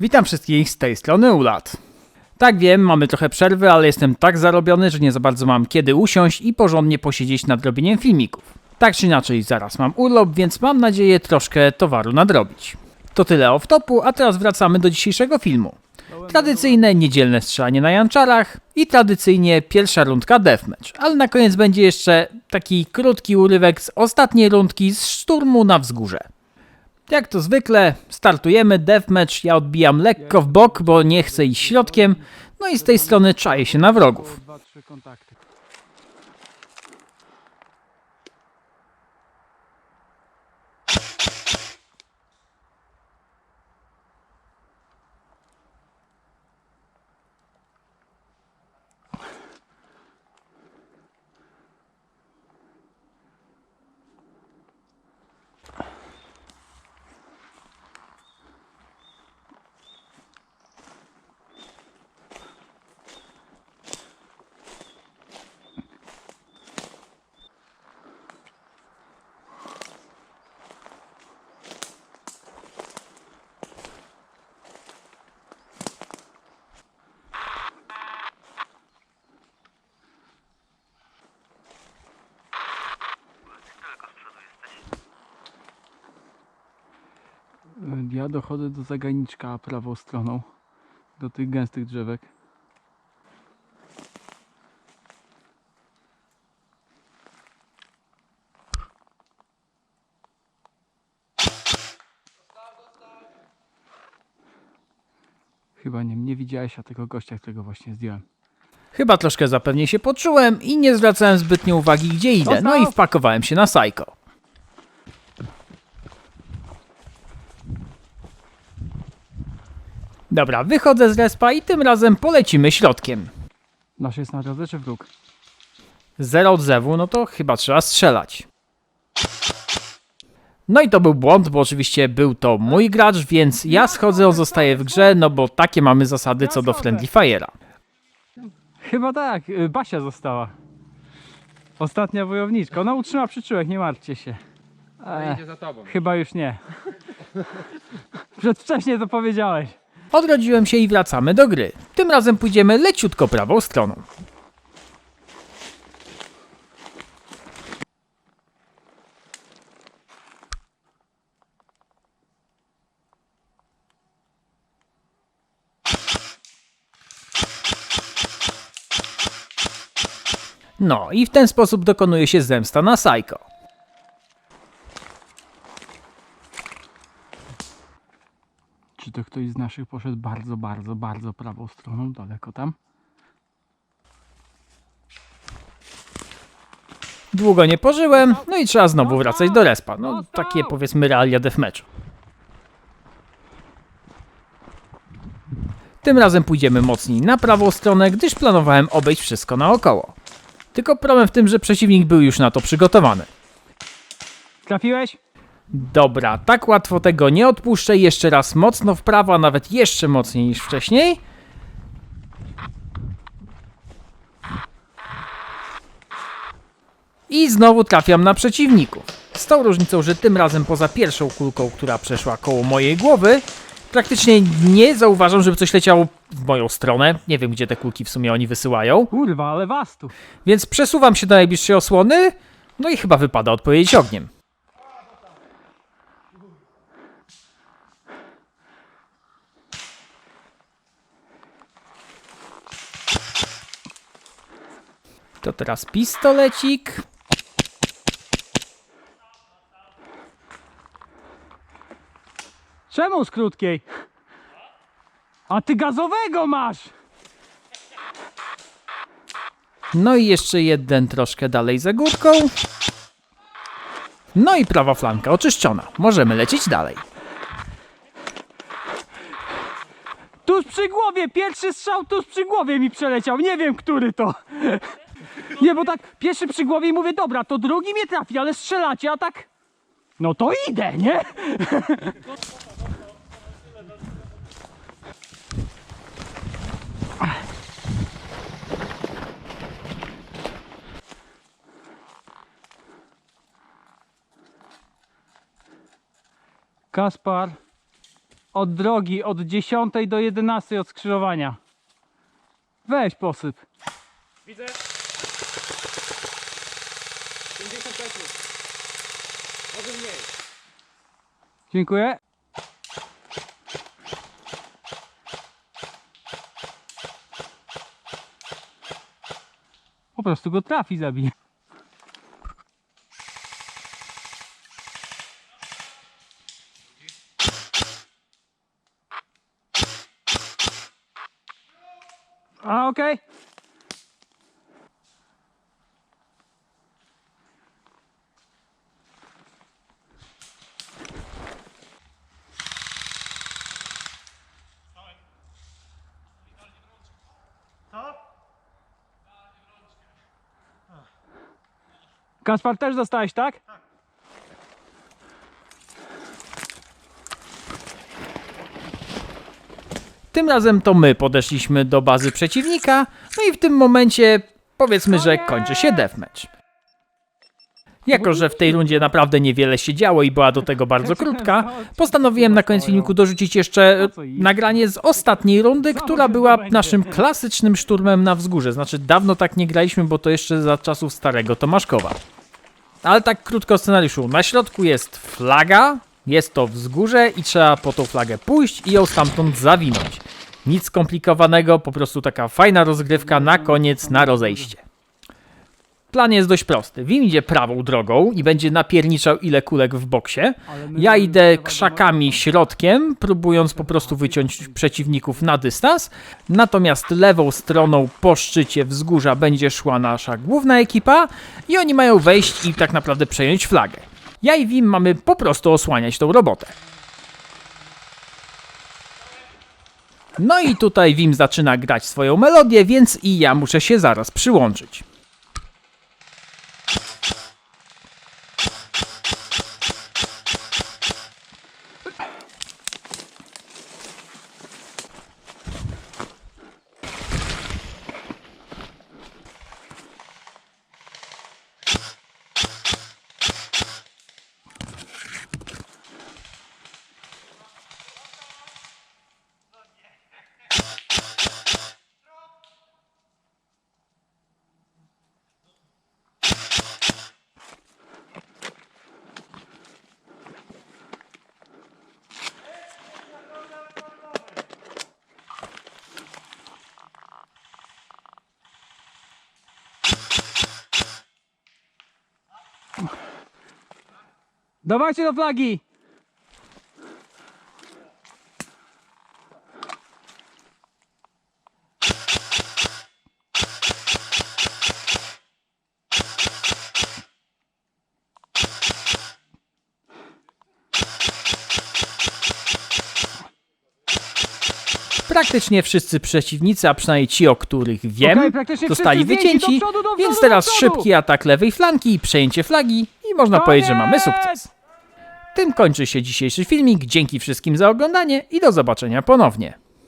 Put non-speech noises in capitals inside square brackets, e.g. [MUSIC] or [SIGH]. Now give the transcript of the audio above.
Witam wszystkich z tej strony Ulat. Tak wiem, mamy trochę przerwy, ale jestem tak zarobiony, że nie za bardzo mam kiedy usiąść i porządnie posiedzieć nad robieniem filmików. Tak czy inaczej, zaraz mam urlop, więc mam nadzieję troszkę towaru nadrobić. To tyle off topu, a teraz wracamy do dzisiejszego filmu. Tradycyjne niedzielne strzelanie na janczarach i tradycyjnie pierwsza rundka deathmatch, ale na koniec będzie jeszcze taki krótki urywek z ostatniej rundki z szturmu na wzgórze. Jak to zwykle, startujemy deathmatch, ja odbijam lekko w bok, bo nie chcę iść środkiem, no i z tej strony czaję się na wrogów. Ja dochodzę do zaganiczka prawą stroną, do tych gęstych drzewek. Chyba nie, nie widziałeś, a tego gościa, którego właśnie zdjąłem. Chyba troszkę zapewnie się poczułem i nie zwracałem zbytnio uwagi gdzie idę, no i wpakowałem się na Psycho. Dobra, wychodzę z respa i tym razem polecimy środkiem. Nasz jest na drodze czy wróg? Zero odzewu, no to chyba trzeba strzelać. No i to był błąd, bo oczywiście był to mój gracz, więc ja schodzę, on zostaje w grze, no bo takie mamy zasady co do Friendly Fire'a. Chyba tak, y, Basia została. Ostatnia wojowniczka. Ona utrzyma przyczółek, nie martwcie się. E, Idzie za tobą. chyba już nie. [LAUGHS] Przedwcześnie to powiedziałeś. Odrodziłem się i wracamy do gry. Tym razem pójdziemy leciutko prawą stroną. No i w ten sposób dokonuje się zemsta na Psycho. To ktoś z naszych poszedł bardzo, bardzo, bardzo prawą stroną, daleko tam? Długo nie pożyłem, no i trzeba znowu wracać do respa. No takie powiedzmy realia deathmatchu. Tym razem pójdziemy mocniej na prawą stronę, gdyż planowałem obejść wszystko naokoło. Tylko problem w tym, że przeciwnik był już na to przygotowany. Trafiłeś? Dobra, tak łatwo tego nie odpuszczę. Jeszcze raz mocno w prawo, a nawet jeszcze mocniej niż wcześniej. I znowu trafiam na przeciwników. Z tą różnicą, że tym razem poza pierwszą kulką, która przeszła koło mojej głowy, praktycznie nie zauważam, żeby coś leciało w moją stronę. Nie wiem, gdzie te kulki w sumie oni wysyłają. Kurwa, ale was tu. Więc przesuwam się do najbliższej osłony, no i chyba wypada odpowiedzieć ogniem. To teraz pistolecik. Czemu z krótkiej? A ty gazowego masz! No i jeszcze jeden troszkę dalej za górką. No i prawa flanka oczyszczona. Możemy lecieć dalej. Tuż przy głowie, pierwszy strzał tuż przy głowie mi przeleciał, nie wiem który to. Nie, bo tak pierwszy przy głowie i mówię, dobra, to drugi mnie trafi, ale strzelacie, a tak... No to idę, nie? Kaspar, od drogi, od 10 do 11 od skrzyżowania. Weź posyp. Widzę. 50 metrów. Może mniej. Dziękuję. Po prostu go trafi, zabije. A, okej. Kaspar też dostałeś, tak? Tym razem to my podeszliśmy do bazy przeciwnika, no i w tym momencie powiedzmy, że kończy się deathmatch. Jako, że w tej rundzie naprawdę niewiele się działo i była do tego bardzo krótka, postanowiłem na koniec filmiku dorzucić jeszcze e, nagranie z ostatniej rundy, która była naszym klasycznym szturmem na wzgórze. Znaczy, dawno tak nie graliśmy, bo to jeszcze za czasów starego Tomaszkowa. Ale tak krótko o scenariuszu. Na środku jest flaga, jest to wzgórze i trzeba po tą flagę pójść i ją stamtąd zawinąć. Nic skomplikowanego, po prostu taka fajna rozgrywka na koniec, na rozejście. Plan jest dość prosty. Wim idzie prawą drogą i będzie napierniczał ile kulek w boksie. Ja idę krzakami środkiem, próbując po prostu wyciąć przeciwników na dystans. Natomiast lewą stroną po szczycie wzgórza będzie szła nasza główna ekipa i oni mają wejść i tak naprawdę przejąć flagę. Ja i Wim mamy po prostu osłaniać tą robotę. No i tutaj Wim zaczyna grać swoją melodię, więc i ja muszę się zaraz przyłączyć. Dawajcie do flagi! Praktycznie wszyscy przeciwnicy, a przynajmniej ci, o których wiem, praktycznie zostali wycięci, Do przodu, do więc przodu, teraz do przodu. szybki atak lewej flanki przejęcie flagi i można powiedzieć, że mamy sukces. Tym kończy się dzisiejszy filmik. Dzięki wszystkim za oglądanie i do zobaczenia ponownie.